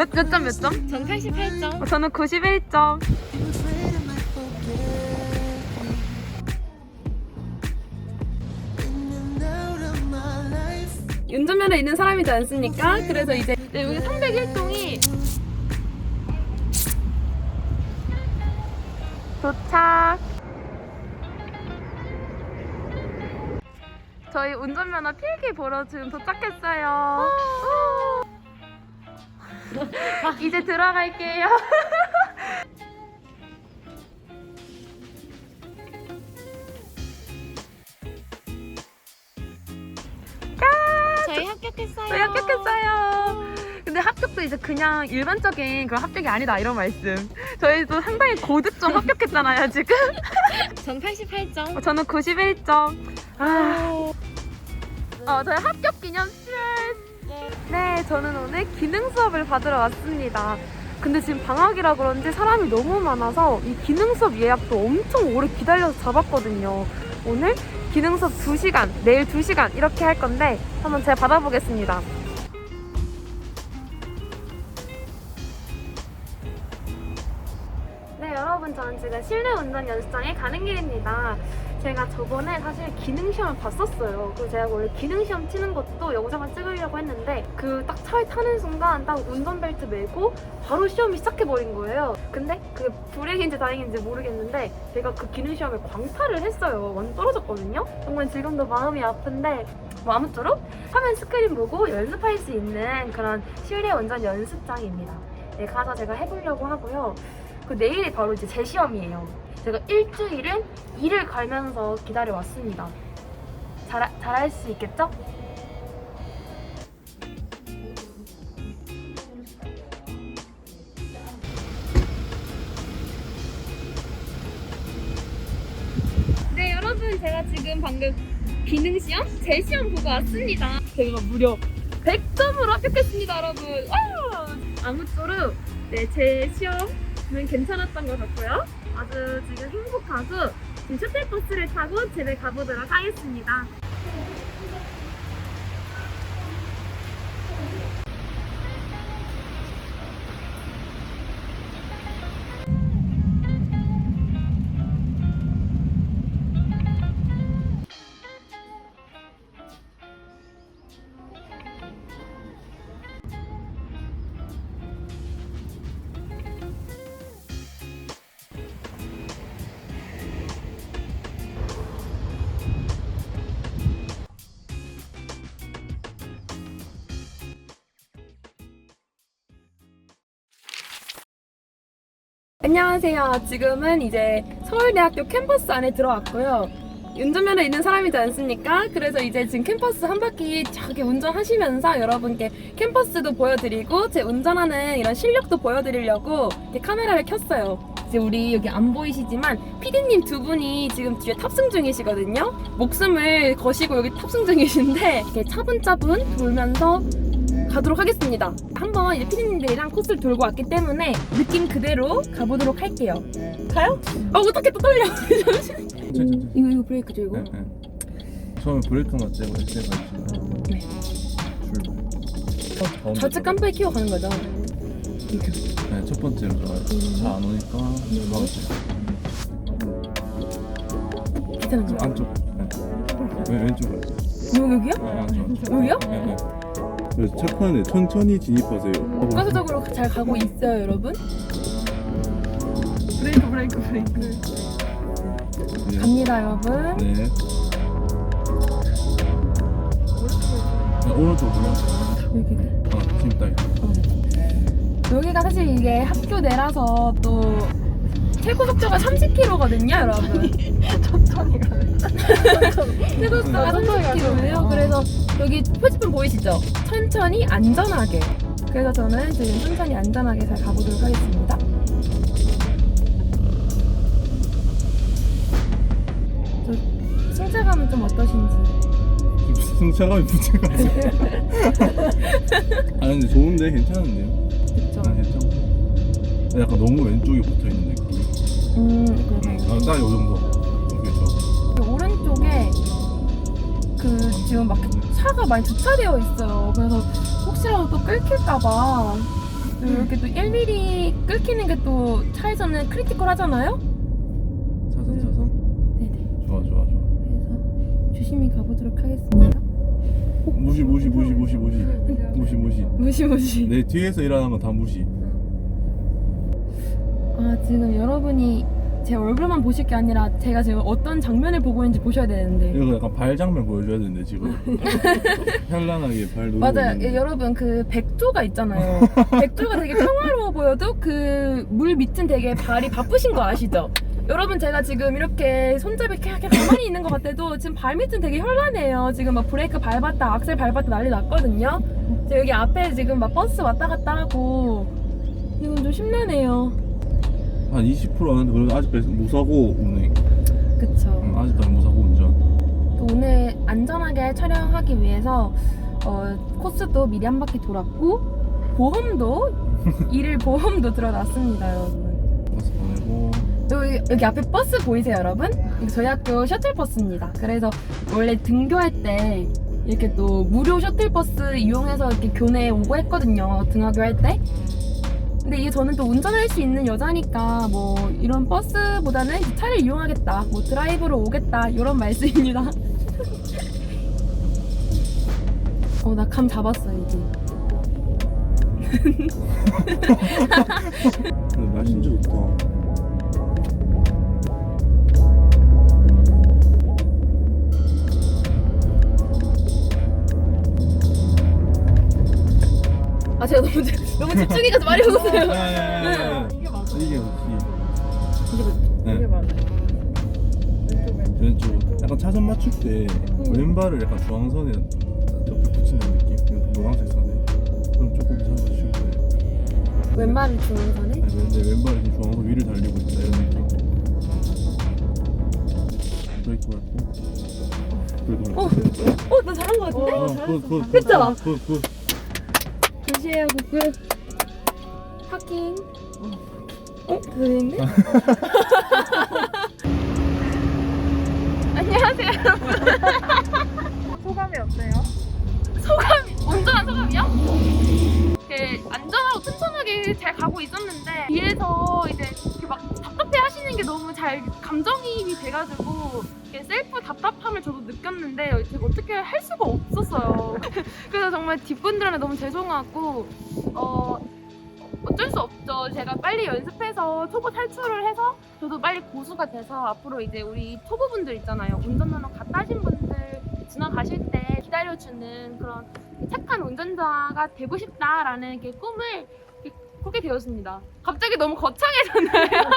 몇, 몇 점, 몇 점? 전 88점. 어, 저는 91점. 운전면허 있는 사람이지 않습니까? 그래서 이제 네, 여기 301동이 도착. 저희 운전면허 필기 보러 지금 도착했어요. 이제 들어갈게요. 저희 합격했어요. 저희 합격했어요. 근데 합격도 이제 그냥 일반적인 그런 합격이 아니다 이런 말씀. 저희도 상당히 고득점 합격했잖아요 지금. 전 88점. 어, 저는 91점. 아, 어, 저희 합격 기념실. 네, 저는 오늘 기능 수업을 받으러 왔습니다. 근데 지금 방학이라 그런지 사람이 너무 많아서 이 기능 수업 예약도 엄청 오래 기다려서 잡았거든요. 오늘 기능 수업 2시간, 내일 2시간 이렇게 할 건데 한번 제가 받아보겠습니다. 네, 여러분 저는 지금 실내 운전 연습장에 가는 길입니다. 제가 저번에 사실 기능 시험을 봤었어요. 그리고 제가 원래 기능 시험 치는 것도 영상을 찍으려고 했는데 그 딱 차에 타는 순간 딱 운전벨트 메고 바로 시험이 시작해 버린 거예요. 근데 그게 불행인지 다행인지 모르겠는데 제가 그 기능 시험에 광탈을 했어요. 완전 떨어졌거든요. 정말 지금도 마음이 아픈데 뭐 아무쪼록 화면 스크린 보고 연습할 수 있는 그런 실내 운전 연습장입니다. 네, 가서 제가 해보려고 하고요. 그 내일이 바로 이제 제 시험이에요. 제가 일주일은 일을 갈면서 기다려 왔습니다. 잘 잘할 수 있겠죠? 네 여러분 제가 지금 방금 기능 시험 제 시험 보고 왔습니다. 제가 무려 100점으로 합격했습니다, 여러분. 와! 아무쪼록 네, 제 시험 은 괜찮았던 것 같고요. 아주 지금 행복하고 지금 셔틀버스를 타고 집에 가보도록 하겠습니다. 안녕하세요. 지금은 이제 서울대학교 캠퍼스 안에 들어왔고요. 운전면허 있는 사람이지 않습니까? 그래서 이제 지금 캠퍼스 한 바퀴 저기 운전하시면서 여러분께 캠퍼스도 보여드리고 제 운전하는 이런 실력도 보여드리려고 이렇게 카메라를 켰어요. 이제 우리 여기 안 보이시지만 PD님 두 분이 지금 뒤에 탑승 중이시거든요. 목숨을 거시고 여기 탑승 중이신데 이렇게 차분차분 돌면서 가도록 하겠습니다. 한번 이제 피디님들이랑 코스를 돌고 왔기 때문에 느낌 그대로 가보도록 할게요. 가요? 아 어떻게 또 떨려? 이거 이거 브레이크죠 이거? 네, 네. 브레이크만 떼고 엑셀 밟히면 네. 출발. 좌측 깜빡이 키워 가는 거죠? 이렇게. 네, 첫 번째로 가요. 잘안 오니까 가운데. 괜찮은 거야? 안쪽. 네. 왼 왼쪽으로. 여기 여기요? 안쪽. 여기요? 네, 네. 그래서 착판에 천천히 진입하세요. 가수적으로 잘 가고 있어요 여러분? 브레이크 브레이크 브레이크. 네. 갑니다 여러분. 네. 네, 오른쪽 오른쪽. 여기. 아, 지금 딱. 여기가 사실 이게 학교 내라서 또 최고 속도가 30km거든요, 여러분. 천천히 가요. 최고 속도가 30km예요. 그래서 여기 표지판 보이시죠? 천천히 안전하게. 그래서 저는 지금 천천히 안전하게 잘 가보도록 하겠습니다. 저 승차감은 좀 어떠신지? 승차감이 문제가 없어요. 아 근데 좋은데 괜찮은데요? 그쵸? 아 괜찮아. 약간 너무 왼쪽에 붙어 있는 느 낌. 음, 응, 그래서 아, 딱이 정도. 여기서. 그 오른쪽에 그 지금 막 차가 많이 주차되어 있어요. 그래서 혹시라도 또 끊길까봐 또 이렇게 또 1mm 끊기는 게 또 차에서는 크리티컬 하잖아요? 차선 차선. 네네. 좋아 좋아 좋아. 그래서 조심히 가보도록 하겠습니다. 무시 무시 무시 무시 무시 무시 무시. 무시 무시. 내 뒤에서 건다 무시. 아 지금 여러분이 제 얼굴만 보실 게 아니라 제가 지금 어떤 장면을 보고 있는지 보셔야 되는데. 이거 약간 발 장면 보여줘야 되는데 지금. 현란하게 발 놀고 맞아요. 예, 여러분 그 백조가 있잖아요. 백조가 되게 평화로워 보여도 그 물 밑은 되게 발이 바쁘신 거 아시죠? 여러분 제가 지금 이렇게 손잡이 이렇게 가만히 있는 것 같아도 지금 발 밑은 되게 현란해요. 지금 막 브레이크 밟았다, 악셀 밟았다 난리 났거든요. 저 여기 앞에 지금 막 버스 왔다 갔다 하고 이건 좀 심란해요. 한 20% 하는데 그래도 아직까지 무사고 운행. 그쵸. 응, 아직도 무사고 운전. 또 오늘 안전하게 촬영하기 위해서 어, 코스도 미리 한 바퀴 돌았고 보험도 일일 보험도 들어놨습니다 여러분 버스 보내고. 여기, 여기 앞에 버스 보이세요 여러분? 이거 저희 학교 셔틀 버스입니다 그래서 원래 등교할 때 이렇게 또 무료 셔틀 버스 이용해서 이렇게 교내에 오고 했거든요 등하교 할 때 근데 이게 저는 또 운전할 수 있는 여자니까 뭐 이런 버스보다는 차를 이용하겠다 뭐 드라이브로 오겠다 이런 말씀입니다 어 나 감 잡았어 이제 진짜 좋다. 아 제가 너무 집- 너무 집중해가지고 말이 없었어요 야야야야. 이게 맞지. 이게 맞지. 이게 네. 맞아 왼쪽. 약간 차선 맞출 때 왼발을 약간 중앙선에 옆에 붙이는 느낌. 그 노란색 선에. 그럼 조금 이상한 맞출 거예요. 왼발을 중앙선에 아니 근데 왼발이 지금 중앙선 위를 달리고 있다 이런 느낌. 브레이크 밟고. 브레이크 밟고. 어 나 잘한 거 같은데? 어, 굿, 굿, 굿. 했죠? 굿, 굿. 조시해요 구글 파킹 어? 그랬네? 안녕하세요. 소감이 어때요? 소감이 운전한 소감이요? 이렇게 안전하고 튼튼하게 잘 가고 있었는데 뒤에서 이제 이렇게 막 답답해 하시는 게 너무 잘 감정이입이 돼가지고 이렇게 셀프 답답함을 저도 느꼈는데 너무 죄송하고 어 어쩔 수 없죠. 제가 빨리 연습해서 초보 탈출을 해서 저도 빨리 고수가 돼서 앞으로 이제 우리 초보분들 있잖아요. 운전면허 갓 따신 분들 지나가실 때 기다려주는 그런 착한 운전자가 되고 싶다라는 이렇게 꿈을 이렇게 꾸게 되었습니다. 갑자기 너무 거창해졌나요?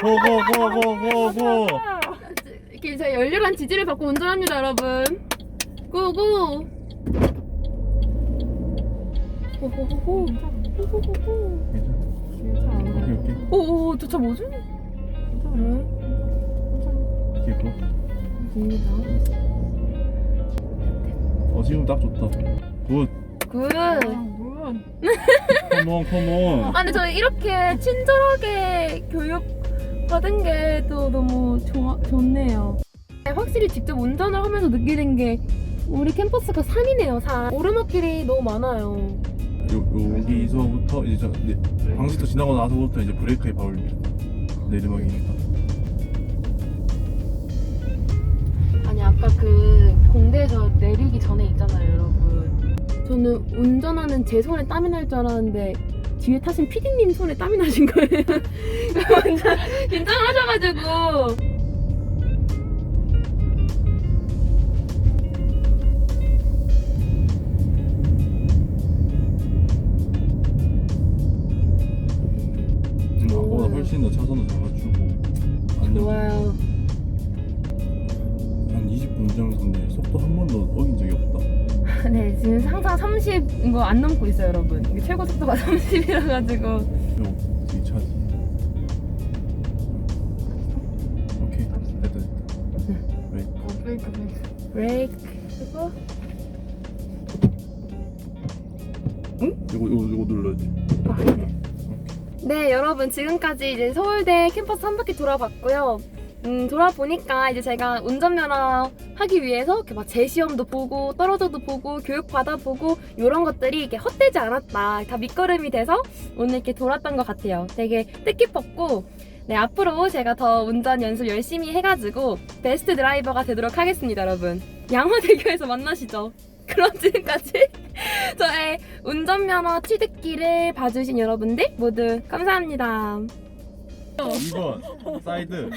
고고고고고고. 이렇게 제가 열렬한 지지를 받고 운전합니다 여러분 고고 호호호호 호호호호 오케이 오케이. 오오 저차 뭐지? 오케이 굿. 입니다 어 지금 딱 좋다. 굿. 굿 컴온 컴온. 아 근데 저는 이렇게 친절하게 교육 받은 게 또 너무 좋아, 좋네요. 확실히 직접 운전을 하면서 느끼는 게 우리 캠퍼스가 산이네요, 산. 오르막길이 너무 많아요. 요 여기서부터 이제 저 네, 방지턱 지나고 나서부터 이제 브레이크에 바울 내리막이니까. 아니 아까 그 공대에서 내리기 전에 있잖아요, 여러분. 저는 운전하는 제 손에 땀이 날 줄 알았는데 뒤에 타신 PD님 손에 땀이 나신 거예요. 완전 긴장을 하셔가지고. 네, 지금 항상 30 이거 안 넘고 있어요, 여러분. 이게 최고 속도가 30이라 가지고. 요뒤 차지. 오케이 됐다 됐다. 브레이크. 브레이크. 그리고 이거 이거 이거 눌러야지. 네, 여러분 지금까지 이제 서울대 캠퍼스 한 바퀴 돌아봤고요. 음, 돌아보니까 이제 제가 운전면허 하기 위해서 이렇게 막 재시험도 보고 떨어져도 보고 교육 받아보고 이런 것들이 이렇게 헛되지 않았다. 다 밑거름이 돼서 오늘 이렇게 돌았던 것 같아요. 되게 뜻깊었고 네 앞으로 제가 더 운전 연습 열심히 해가지고 베스트 드라이버가 되도록 하겠습니다, 여러분. 양화대교에서 만나시죠. 그럼 지금까지 저의 운전면허 취득기를 봐주신 여러분들 모두 감사합니다. 2번. 사이드.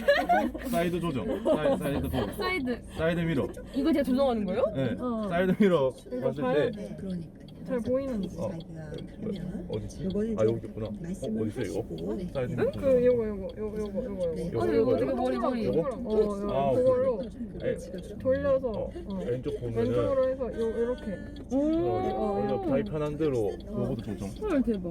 사이드 조정. 사이, 사이드 조정 사이드. 사이드 미러. 이거 제가 조정하는 거예요? 네. 사이드 미러 봤을 때. 잘 보이는지. 어, 어디 있지? 아 여기 있구나. 어 어디 있어 이거? 사이드 미러. 그 요거 요거 요거 요거 요거. 요거? 이거 어떻게 머리 머리 요거? 어 요거 아, 그걸로 에, 돌려서 어, 어, 왼쪽 보면은 왼쪽으로 해서 요 요렇게. 어, 원래 자기 편한 대로 로봇 조정. 헐 대박